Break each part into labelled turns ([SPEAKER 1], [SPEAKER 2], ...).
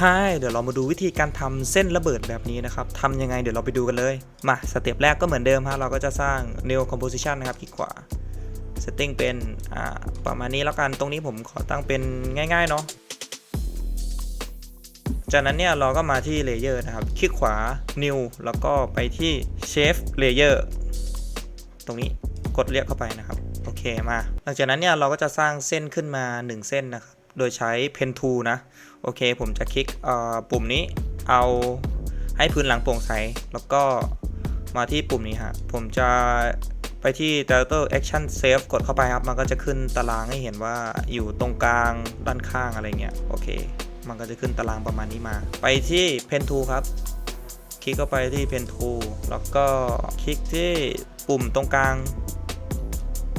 [SPEAKER 1] ฮายเดี๋ยวเรามาดูวิธีการทำเส้นระเบิดแบบนี้นะครับทำยังไงเดี๋ยวเราไปดูกันเลย มาสเต็ปแรกก็เหมือนเดิมฮะเราก็จะสร้าง new composition นะครับคลิกขวา setting เป็นประมาณนี้แล้วกันตรงนี้ผมขอตั้งเป็นง่ายๆเนาะจากนั้นเนี่ยเราก็มาที่ layer นะครับคลิกขวา new แล้วก็ไปที่ shape layer ตรงนี้กดเรียกเข้าไปนะครับ โอเคมา หลังจากนั้นเนี่ยเราก็จะสร้างเส้นขึ้นมา 1 เส้นนะครับ โดยใช้ pen tool นะ โอเค ผมจะคลิกปุ่มนี้เอาให้พื้นหลังโปร่งใส แล้วก็มาที่ปุ่มนี้ฮะ ผมจะไปที่ Director Action Save กดเข้าไปครับ มันก็จะขึ้นตารางให้เห็นว่าอยู่ตรงกลางด้านข้างอะไรเงี้ย โอเค มันก็จะขึ้นตารางประมาณนี้มา ไปที่ Pen Tool ครับ คลิกเข้าไปที่ Pen Tool แล้วก็คลิกที่ปุ่มตรงกลาง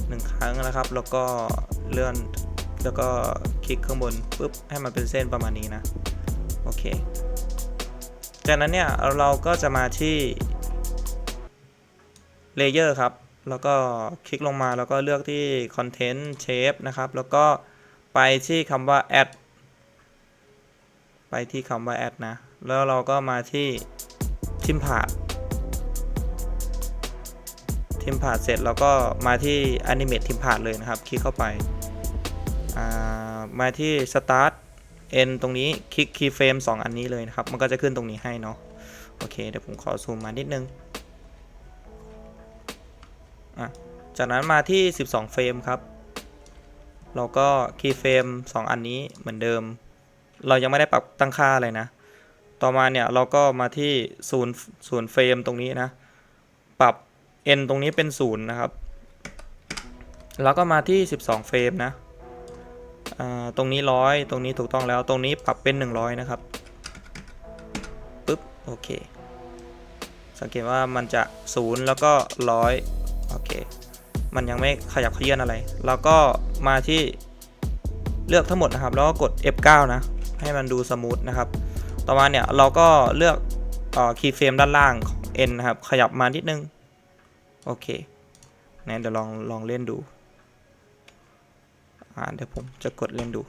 [SPEAKER 1] หนึ่งครั้งนะครับ แล้วก็เลื่อน แล้วก็ คลิกข้างบนปุ๊บให้มันเป็นเส้นประมาณนี้นะ โอเค จากนั้นเนี่ยเราก็จะมาที่เลเยอร์ครับ แล้วก็คลิกลงมาแล้วก็เลือกที่ Content Shape นะครับ แล้วก็ไปที่คำว่า add ไปที่คำว่า add นะ แล้วเราก็มาที่ทิมพาดทิมพาดเสร็จแล้วก็มาที่ Animate ทิมพาดเลยนะครับ คลิกเข้าไป มาที่ start end ตรงนี้คลิก keyframe 2 อันนี้เลยนะครับ มันก็จะขึ้นตรงนี้ให้เนาะโอเค เดี๋ยวผมขอซูมมานิดนึงอะจากนั้นมาที่ 12 เฟรมครับ เราก็ keyframe 2อันนี้เหมือนเดิม เรายังไม่ได้ปรับตั้งค่าอะไรนะ ต่อมาเนี่ยเราก็มาที่0 0เฟรมตรงนี้นะ ปรับ n ตรงนี้เป็น 0 นะครับ แล้วก็มาที่ 12 เฟรมนะ ตรงนี้ร้อยตรงนี้ถูกต้องแล้วตรงนี้ปรับเป็น 100 นะครับปึ๊บโอเค สังเกตว่ามันจะ 0 แล้วก็ 100 โอเค มันยังไม่ขยับเขยื่อนอะไร แล้วก็มาที่เลือกทั้งหมดนะครับ แล้วก็กด F9 นะ ให้มันดูสมูทนะครับ ต่อมาเนี่ยเราก็เลือกคีย์เฟรมด้านล่างของ N นะครับ ขยับมานิดนึง โอเคนะเดี๋ยวลองลองเล่นดู อ่าเดี๋ยวผมจะกดเล่นดู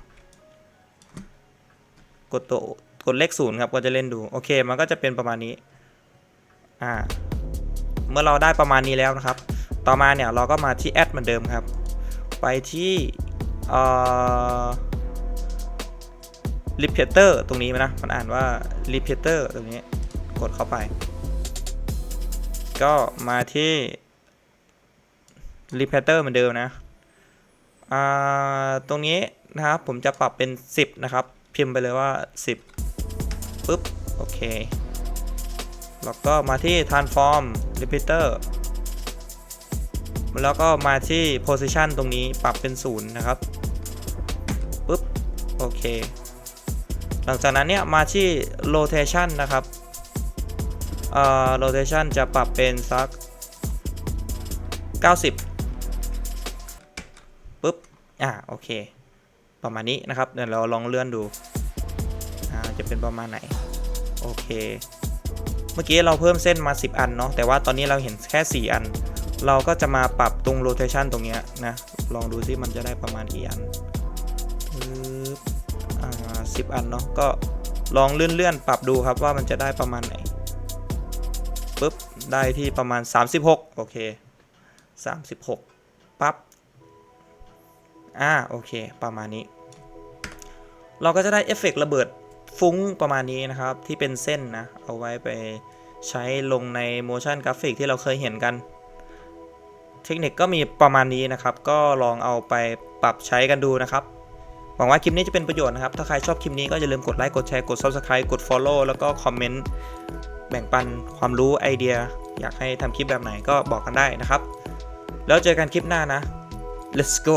[SPEAKER 1] กดตัวกดเลขศูนย์ครับก็จะเล่นดู โอเค มันก็จะเป็นประมาณนี้ อ่า เมื่อเราได้ประมาณนี้แล้วนะครับ ต่อมาเนี่ยเราก็มาที่แอดเหมือนเดิมครับ ไปที่เอ่อ repeater ตรงนี้นะ มันอ่านว่า repeater ตรงนี้ กดเข้าไป ก็มาที่ repeater เหมือนเดิมนะ ตรงนี้นะครับผมจะปรับเป็น 10 นะครับ พิมพ์ไปเลยว่า 10ปุ๊บโอเค แล้วก็มาที่ transform repeater แล้วก็มาที่ position ตรงนี้ปรับเป็น 0 นะครับปุ๊บโอเค หลังจากนั้นเนี่ยมาที่ rotation นะครับอ่า rotation จะปรับเป็นสัก 90 ปุ๊บ อ่าโอเค ประมาณนี้นะครับ เดี๋ยวเราลองเลื่อนดู อ่า จะเป็นประมาณไหน โอเค เมื่อกี้เราเพิ่มเส้นมา 10 อันเนาะ แต่ว่าตอนนี้เราเห็นแค่ 4 อัน เราก็จะมาปรับตรง rotation ตรงเนี้ยนะ ลองดูซิมันจะได้ประมาณกี่อันอ่าสิบอันเนาะ ก็ลองเลื่อนๆปรับดูครับว่ามันจะได้ประมาณไหนปุ๊บ ได้ที่ประมาณ 36 โอเค 36 ปั๊บ อ่าโอเค ประมาณนี้ เราก็จะได้เอฟเฟกต์ระเบิดฟุ้งประมาณนี้นะครับ ที่เป็นเส้นนะ เอาไว้ไปใช้ลงใน motion graphic ที่เราเคยเห็นกัน เทคนิคก็มีประมาณนี้นะครับ ก็ลองเอาไปปรับใช้กันดูนะครับ หวังว่าคลิปนี้จะเป็นประโยชน์นะครับ ถ้าใครชอบคลิปนี้ก็อย่าลืมกดไลค์ กดแชร์ กด subscribe กด follow แล้วก็คอมเมนต์แบ่งปันความรู้ไอเดีย อยากให้ทำคลิปแบบไหนก็บอกกันได้นะครับ แล้วเจอกันคลิปหน้านะ let's go